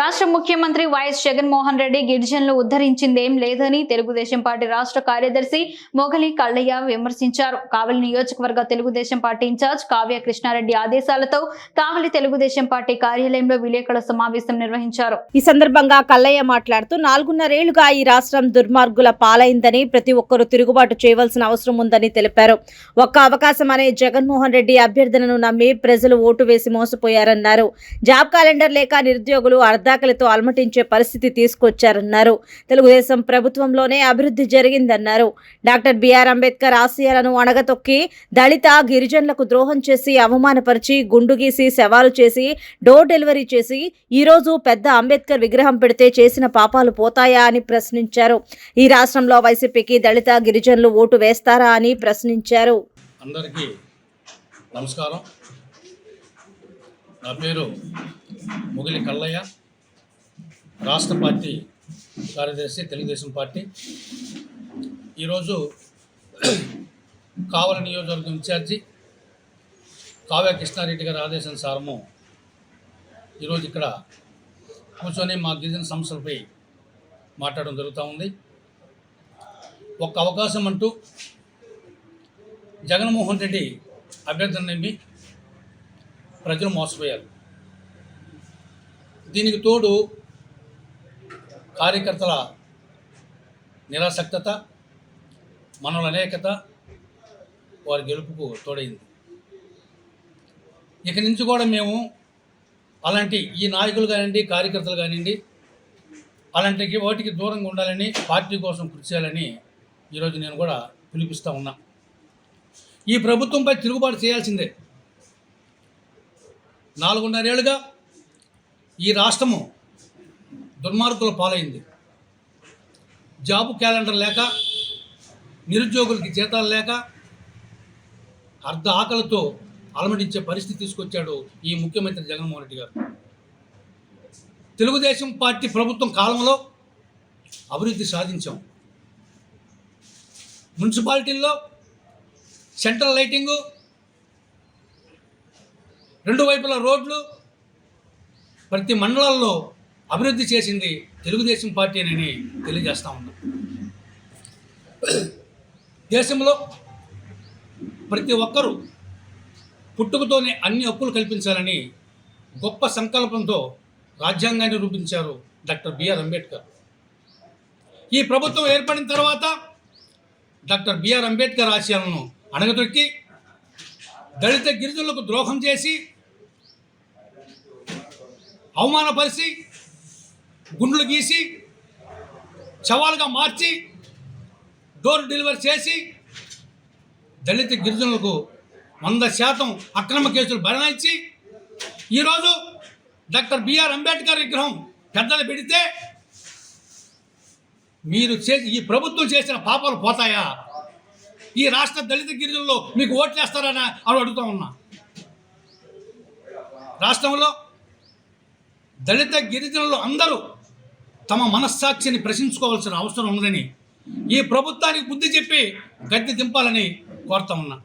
రాష్ట్ర ముఖ్యమంత్రి వైఎస్ జగన్మోహన్ రెడ్డి గిరిజనులు ఉద్ధరించిందేం లేదని తెలుగుదేశం పార్టీ రాష్ట్ర కార్యదర్శి మొగలి కళ్ళయ్య విమర్శించారు. కావలి నియోజకవర్గ తెలుగుదేశం పార్టీ ఇన్ఛార్జ్ కావ్య కృష్ణారెడ్డి ఆదేశాలతో కావలి తెలుగుదేశం పార్టీ కార్యాలయంలో విలేకరుల సమావేశం నిర్వహించారు. ఈ సందర్భంగా కల్లయ్య మాట్లాడుతూ నాలుగున్నరేళ్ళుగా ఈ రాష్ట్రం దుర్మార్గుల పాలైందని ప్రతి ఒక్కరూ తిరుగుబాటు చేయవలసిన అవసరం ఉందని తెలిపారు. ఒక్క అవకాశం అనే జగన్మోహన్ రెడ్డి అభ్యర్థనను నమ్మి ప్రజలు ఓటు వేసి మోసపోయారన్నారు. జాబ్ క్యాలెండర్ లేక నిరుద్యోగులు అర్ధాకలితో అలమటించే పరిస్థితి తీసుకొచ్చారన్నారు. తెలుగుదేశం ప్రభుత్వంలోనే అభివృద్ధి జరిగిందన్నారు. డాక్టర్ బిఆర్ అంబేద్కర్ ఆశయాలను అణగతొక్కి దళిత గిరిజనులకు ద్రోహం చేసి అవమానపరిచి గుండు గీసి శవాలు చేసి డోర్ డెలివరీ చేసి ఈరోజు పెద్ద అంబేద్కర్ విగ్రహం పెడితే చేసిన పాపాలు పోతాయా అని ప్రశ్నించారు. ఈ రాష్ట్రంలో వైసీపీకి దళిత గిరిజనులు ఓటు వేస్తారా అని ప్రశ్నించారు. అందరికీ నమస్కారం. నా పేరు ముగిలి కల్లయ్య రాష్ట్ర పార్టీ కార్యదర్శి తెలుగుదేశం పార్టీ. ఈరోజు కావల నియోజకవర్గం ఇన్ఛార్జి కావ్య కృష్ణారెడ్డి గారి ఆదేశానుసారము ఈరోజు ఇక్కడ కూర్చొని మా గిరిజన సమస్యలపై మాట్లాడడం జరుగుతూ ఉంది. ఒక్క అవకాశం అంటూ జగన్మోహన్ రెడ్డి అభ్యర్థన నమ్మి ప్రజలు మోసపోయారు. దీనికి తోడు కార్యకర్తల నిరాసక్తత మనల అనేకత వారి గెలుపుకు తోడైంది. ఇక నుంచి కూడా మేము అలాంటి ఈ నాయకులు కానివ్వండి కార్యకర్తలు కానివ్వండి అలాంటి వాటికి దూరంగా ఉండాలని పార్టీ కోసం కృషి చేయాలని ఈరోజు నేను కూడా పిలిపిస్తూ ఉన్నా. ఈ ప్రభుత్వంపై తిరుగుబాటు చేయాల్సిందే. నాలుగున్నరేళ్ళుగా ఈ రాష్ట్రము దుర్మార్గుల పాలైంది. జాబు క్యాలెండర్ లేక నిరుద్యోగులకి జీతాలు లేక అర్ధ ఆకలితో అలమటించే పరిస్థితి తీసుకొచ్చాడు ఈ ముఖ్యమంత్రి జగన్మోహన్ రెడ్డి గారు. తెలుగుదేశం పార్టీ ప్రభుత్వం కాలంలో అభివృద్ధి సాధించాం. మున్సిపాలిటీల్లో సెంట్రల్ లైటింగు రెండు వైపుల రోడ్లు ప్రతి మండలాల్లో అభివృద్ధి చేసింది తెలుగుదేశం పార్టీనని తెలియజేస్తా ఉన్నాం. దేశంలో ప్రతి ఒక్కరూ పుట్టుకతోనే అన్ని హక్కులు కల్పించాలని గొప్ప సంకల్పంతో రాజ్యాంగాన్ని రూపించారు డాక్టర్ బిఆర్ అంబేద్కర్. ఈ ప్రభుత్వం ఏర్పడిన తర్వాత డాక్టర్ బిఆర్ అంబేద్కర్ ఆశయాలను అణగదొక్కి దళిత గిరిజనులకు ద్రోహం చేసి అవమానపరిచి గుండ్లు గీసి శవాలుగా మార్చి డోర్ డెలివరీ చేసి దళిత గిరిజనులకు వంద శాతం అక్రమ కేసులు బనాయించి ఈరోజు డాక్టర్ బిఆర్ అంబేద్కర్ విగ్రహం పెద్దలు పెడితే మీరు చేసి ఈ ప్రభుత్వం చేసిన పాపాలు పోతాయా? ఈ రాష్ట్ర దళిత గిరిజనుల్లో మీకు ఓట్లేస్తారని అని అడుగుతా ఉన్నా. రాష్ట్రంలో దళిత గిరిజనులు అందరూ తమ మనస్సాక్షిని ప్రశ్నించుకోవాల్సిన అవసరం ఉందని ఈ ప్రభుత్వానికి బుద్ధి చెప్పి గద్దె దింపాలని కోరుతా ఉన్నా.